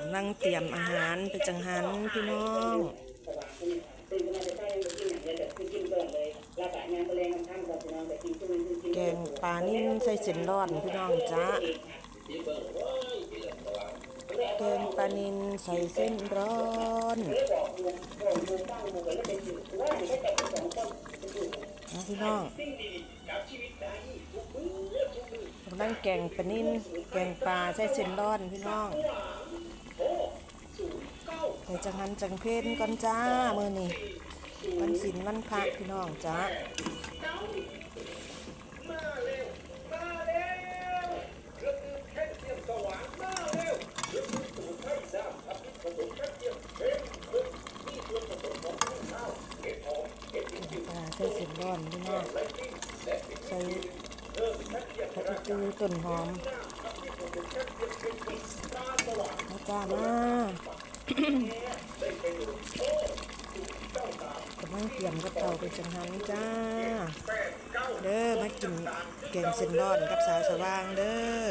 กำลังเตรียมอาหารไปจังหันพี่น้องแกงปลานิ่มใส่เส้นร้อนพี่น้องจ้าแกงปลานิมใส่เส้นร้อนนะพี่น้องกำลังแกงปลานิมแกงปลาใส่เส้นร้อนพี่น้อง ไปจังหันจังเพนก่อนจ้ามือนี้วันศีลวันพระพี่น้องจ้าใส่ส้นร้อนพี่น้องใส่กอีตูต้นหอมมาจ้ามา กำลังเตรียมกับเตาไปจังหันจ้า เด้อมากินแกงเส้นร้อนกับสาวสว่างเด้อ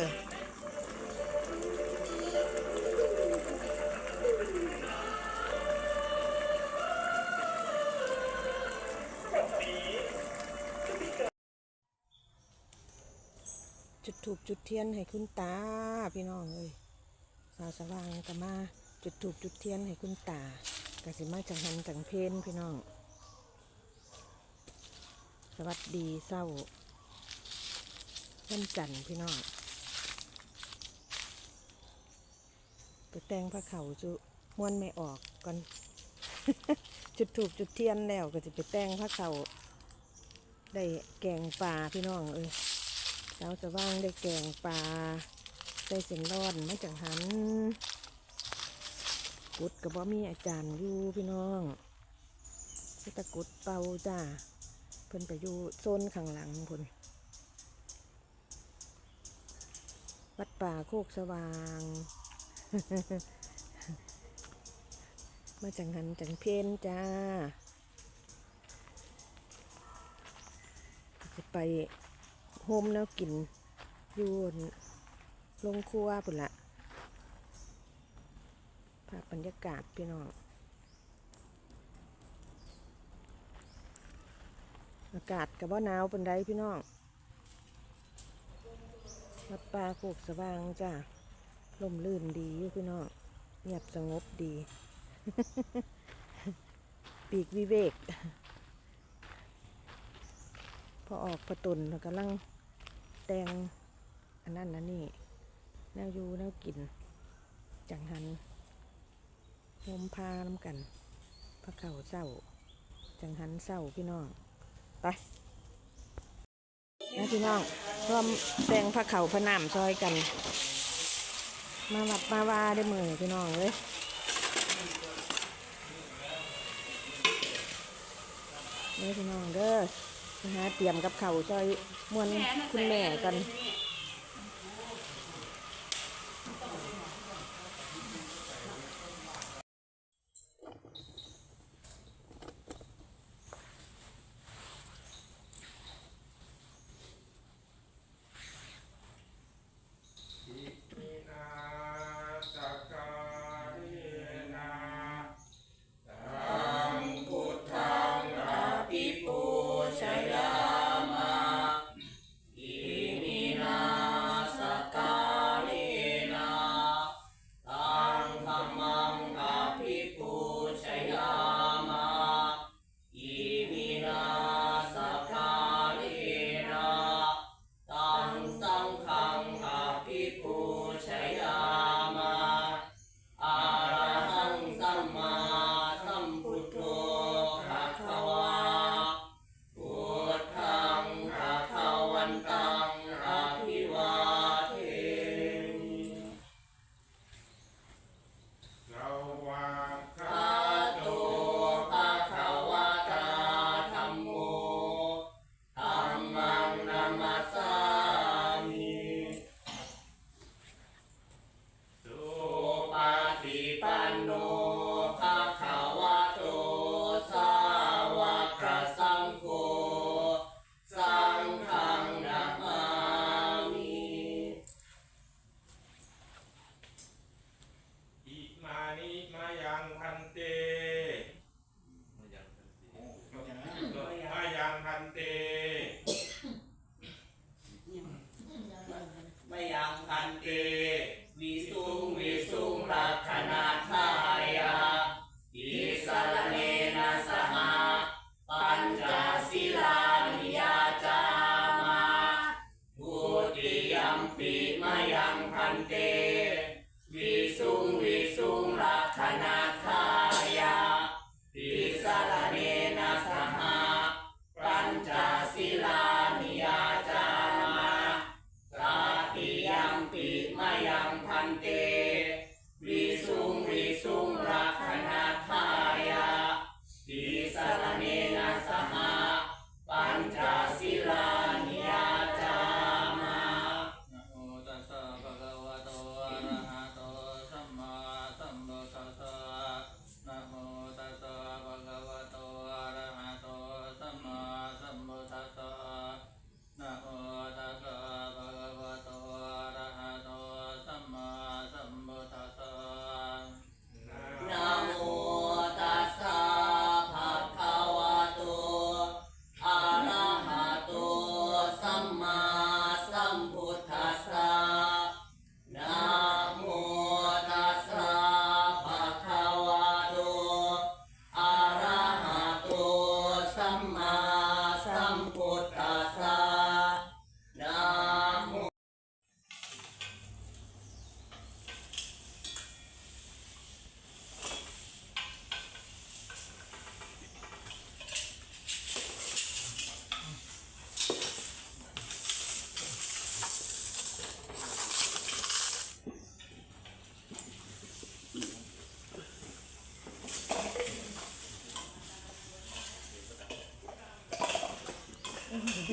จุดถูกจุดเทียนให้คุณตา พี่น้องเอ้ยสาวสว่างก็มา จุดถูกจุดเทียนให้คุณตากสิมาจังหันจังเพนพี่น้อง สวัสดีเศร้าวันจันทร์พี่น้องไปแต่งพระเขาจุม้วนไม่ออกก่อน จุดถูกจุดเทียนแล้วก็จะไปแต่งพระเขาได้แกงปลาพี่น้องเอ้ยเช้าจะว่างได้แกงปลาได้เส้นร้อนมาจากหัน กุดกับว่ามีอาจารย์อยู่พี่น้องพี่ตะกุดเป่าจ้าเพิ่นไปอยู่โซนข้างหลังพุ่นวัดป่าโคกสว่าง มาจังหันจังเพนจ้า จะไปโฮมแล้วกินยู่ลงครัวปุ่นละ บรรยากาศพี่น้อง อากาศกับว่าหนาวเป็นไดพี่น้องวัดป่าโคกสว่างจ้าลมลื่นดีอยู่พี่น้อง เงียบสงบดี ปีกวิเวก พอออกประตุนกำลังแตงอันนั้นนะนี่แนวอยู่แนวกิน จังหัน โฮมพาน้ำกันพระเข่าเศร้า จังหันเศร้าพี่น้อง ไปนะพี่น้องร่วมแตงพระเข่าพระนามซอยกัน มาวัดมาว่าได้มือพี่น้องเลยนี่พี่น้องเด้อนะฮะเตรียมกับเขาวซอยมวนคุณแม่กัน ปิมยัง หล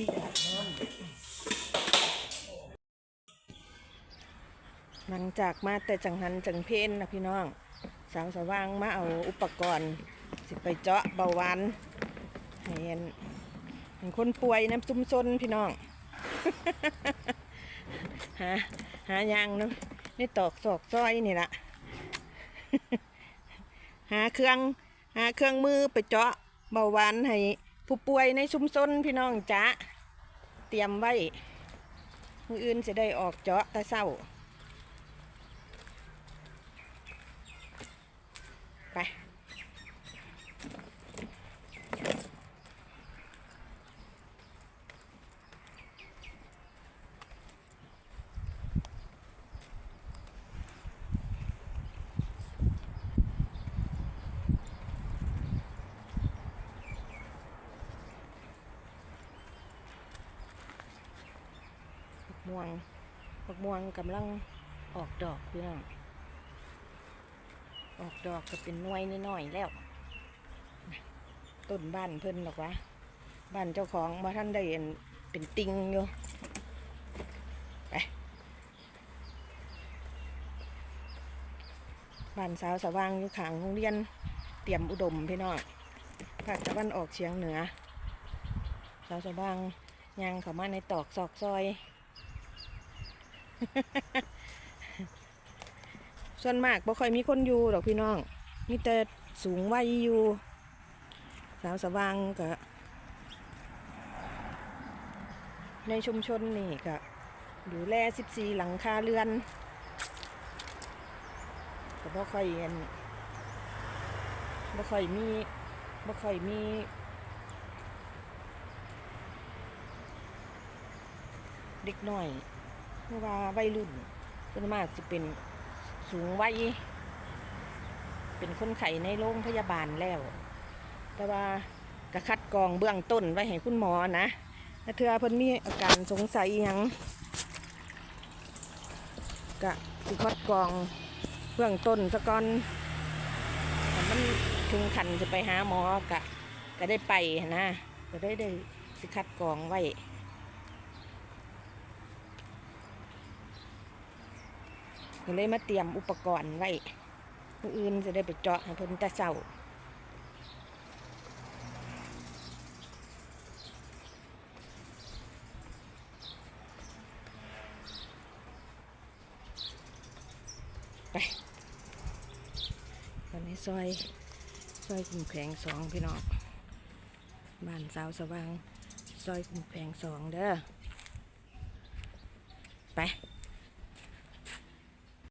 ังจากมาแต่จังหันจังเพนนะพี่น้อง สาวสว่างมาเอาอุปกรณ์ สิไปเจาะเบาหวานเห็นเห็นคนป่วยน้ำซุ่มซนพี่น้อง หาหายางนาะในตอกศอกซอยนี่ละหาเครื่องหาเครื่องมือไปเจาะเบาหวานให้ ผู้ป่วยในชุมชนพี่น้องจ้าเตรียมไว้ มืออื่นจะได้ออกเจาะตะเศร้า ไป บักม่วงบั กม่วงกำลังออกดอกพี่น้องออกดอกก็เป็นน่วยน้อยแล้วต้นบ้านเพิ่นหรอกวะบ้านเจ้าของมาท่านได้เห็นเป็นติงอยู่ไปบ้านสาวสว่างอยู่ขางโรงเรียนเตรียมอุดมพี่น้องภาคตะวันออกเฉียงเหนือสาวสว่างย่างเข้ามาในตอกซอกซอย ส่วนมากบ่ค่อยมีคนอยู่ดอกพี่น้อง มีแต่สูงวัยอยู่ สาวสว่างก็ในชุมชนนี่ก็ดูแล14หลังคาเรือนก็บ่ค่อยเห็นบ่ค่อยมีบ่ค่อยมีเด็กน้อย เพราะว่าวัยรุ่นส่วนมากจะเป็นสูงวัยเป็นคนไข้ในโรงพยาบาลแล้ว แต่ว่ากระคัดกองเบื้องต้นไว้ให้คุณหมอนะถ้าเธอเพิ่นมีอาการสงสัยอิหยังกะสิคัดกองเบื้องต้นซะก่อนมันถึงขันจะไปหาหมอกะ ก็ได้ไปนะ ก็ได้ได้สิคัดกองไว้ ก็เลยมาเตรียมอุปกรณ์ไว้ผู้อื่นจะได้ไปเจาะให้เพิ่นแต่เช้าไปกันนี้ซอยซอยขุมแขวงสองพี่น้องบ้านสาวสว่าง ซอยขุมแขวงสองเด้อไป